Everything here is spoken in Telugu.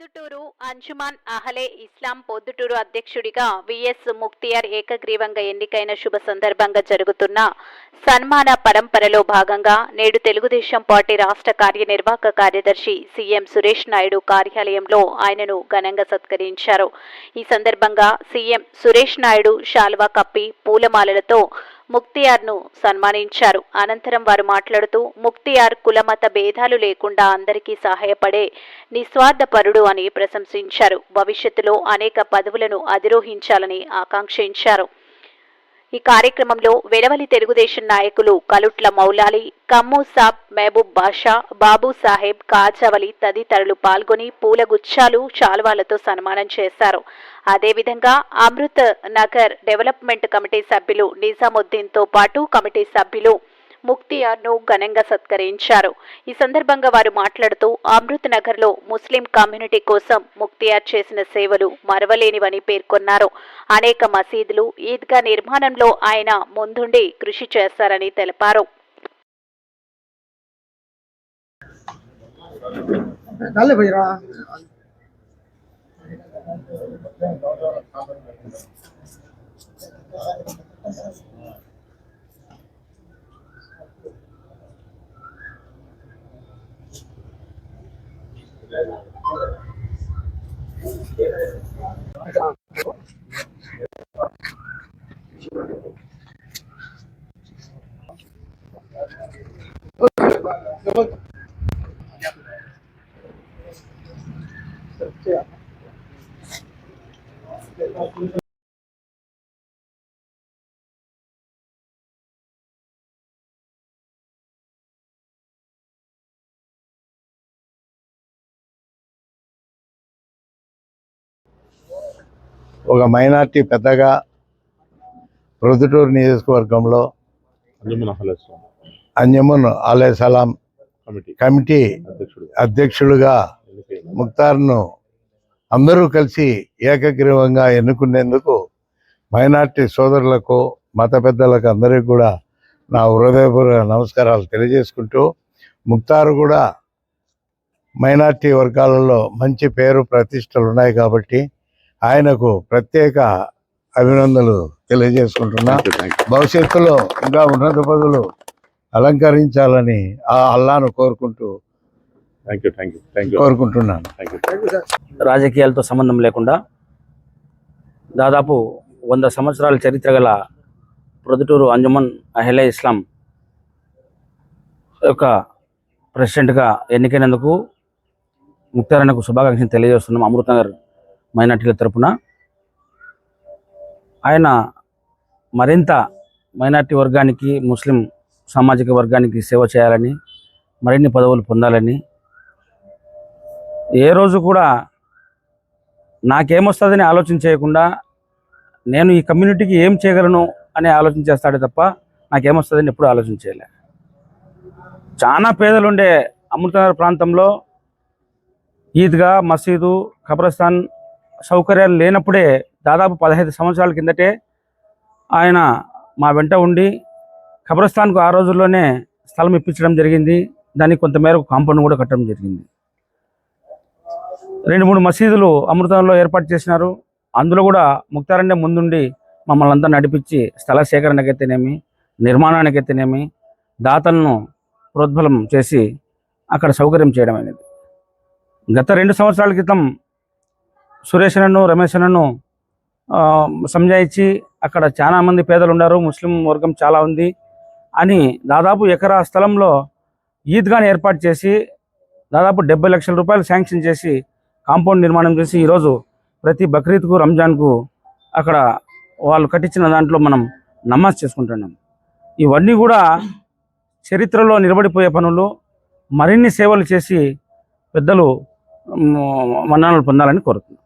పొద్దుటూరు అంజుమాన్ అహలే ఇస్లాం పొద్దుటూరు అధ్యక్షుడిగా విఎస్ ముక్తియార్ ఏకగ్రీవంగా ఎన్నికైన శుభ సందర్భంగా జరుగుతున్న సన్మాన పరంపరలో భాగంగా నేడు తెలుగుదేశం పార్టీ రాష్ట్ర కార్యనిర్వాహక కార్యదర్శి సీఎం సురేష్ నాయుడు కార్యాలయంలో ఆయనను ఘనంగా సత్కరించారు. ఈ సందర్భంగా సీఎం సురేష్ నాయుడు శాల్వా కప్పి పూలమాలలతో ముక్తియార్ను సన్మానించారు. అనంతరం వారు మాట్లాడుతూ ముక్తియార్ కులమత భేదాలు లేకుండా అందరికీ సహాయపడే నిస్వార్థపరుడు అని ప్రశంసించారు. భవిష్యత్తులో అనేక పదవులను అధిరోహించాలని ఆకాంక్షించారు. ఈ కార్యక్రమంలో వెలవలి తెలుగుదేశం నాయకులు కలుట్ల మౌలాలి కమ్ముసాబ్ మహబూబ్ బాషా బాబు సాహెబ్ కాజావలి తదితరులు పాల్గొని పూలగుచ్చాలు శాల్వాలతో సన్మానం చేశారు. అదేవిధంగా అమృత్ నగర్ డెవలప్మెంట్ కమిటీ సభ్యులు నిజాముద్దీన్తో పాటు కమిటీ సభ్యులు ముక్తియార్ను ఘనంగా సత్కరించారు. ఈ సందర్భంగా వారు మాట్లాడుతూ అమృత్ నగర్లో ముస్లిం కమ్యూనిటీ కోసం ముక్తియార్ చేసిన సేవలు మరవలేనివని పేర్కొన్నారు. అనేక మసీదులు ఈద్గా నిర్మాణంలో ఆయన ముందుండి కృషి చేస్తారని తెలిపారు. Gracias. ఒక మైనార్టీ పెద్దగా ప్రొద్దుటూరు నియోజకవర్గంలో అంజుమన్ అలే సలాం కమిటీ కమిటీ అధ్యక్షుడు అధ్యక్షులుగా ఎన్నికైన ముక్తార్ను అందరూ కలిసి ఏకగ్రీవంగా ఎన్నుకునేందుకు మైనార్టీ సోదరులకు మత పెద్దలకు అందరికీ కూడా నా హృదయపూర్వక నమస్కారాలు తెలియజేసుకుంటూ ముక్తారు కూడా మైనార్టీ వర్గాలలో మంచి పేరు ప్రతిష్టలు ఉన్నాయి కాబట్టి ఆయనకు ప్రత్యేక అభినందనలు తెలియజేసుకుంటున్నా. భవిష్యత్తులో ఇంకా ఉన్నత పదవులు అలంకరించాలని ఆ అల్లాను కోరుకుంటూ thank you thank you thank you కోరుకుంటున్నాను. రాజకీయాలతో సంబంధం లేకుండా దాదాపు వంద సంవత్సరాల చరిత్ర గల ప్రొద్దుటూరు అంజుమన్ అహ్లే ఇస్లాం యొక్క ప్రెసిడెంట్గా ఎన్నికైనందుకు ముక్తారానికి శుభాకాంక్షలు తెలియజేస్తున్నాం. అమృతనగర్ మైనార్టీల తరపున ఆయన మరింత మైనార్టీ వర్గానికి ముస్లిం సామాజిక వర్గానికి సేవ చేయాలని మరిన్ని పదవులు పొందాలని ఏ రోజు కూడా నాకేమొస్తుందని ఆలోచన చేయకుండా నేను ఈ కమ్యూనిటీకి ఏం చేయగలను అని ఆలోచన చేస్తాడే తప్ప నాకేమొస్తుందని ఎప్పుడు ఆలోచన చేయలే. చాలా పేదలుండే అమృతనగర్ ప్రాంతంలో ఈద్గా మసీదు ఖబరస్థాన్ సౌకర్యాలు లేనప్పుడే దాదాపు పదహైదు సంవత్సరాల కిందటే ఆయన మా వెంట ఉండి కబ్రస్థాన్కు ఆ రోజుల్లోనే స్థలం ఇప్పించడం జరిగింది. దానికి కొంతమేరకు కాంపౌండ్ కూడా కట్టడం జరిగింది. రెండు మూడు మసీదులు అమృతంలో ఏర్పాటు చేసినారు. అందులో కూడా ముక్తారండే ముందుండి మమ్మల్ని అంతా నడిపించి స్థల సేకరణకైతేనేమి నిర్మాణానికైతేనేమి దాతలను ప్రోద్బలం చేసి అక్కడ సౌకర్యం చేయడం అనేది. గత రెండు సంవత్సరాల క్రితం సురేష్ అన్నను రమేష్ సంజాయించి అక్కడ చాలా మంది పేదలు ఉన్నారు ముస్లిం వర్గం చాలా ఉంది అని దాదాపు ఎకరా స్థలంలో ఈద్గాని ఏర్పాటు చేసి దాదాపు డెబ్బై లక్షల రూపాయలు శాంక్షన్ చేసి కాంపౌండ్ నిర్మాణం చేసి ఈరోజు ప్రతి బక్రీద్కు రంజాన్కు అక్కడ వాళ్ళు కట్టించిన దాంట్లో మనం నమాజ్ చేసుకుంటున్నాం. ఇవన్నీ కూడా చరిత్రలో నిలబడిపోయే పనులు మరిన్ని సేవలు చేసి పెద్దలు మన్నాలు పొందాలని కోరుతున్నాం.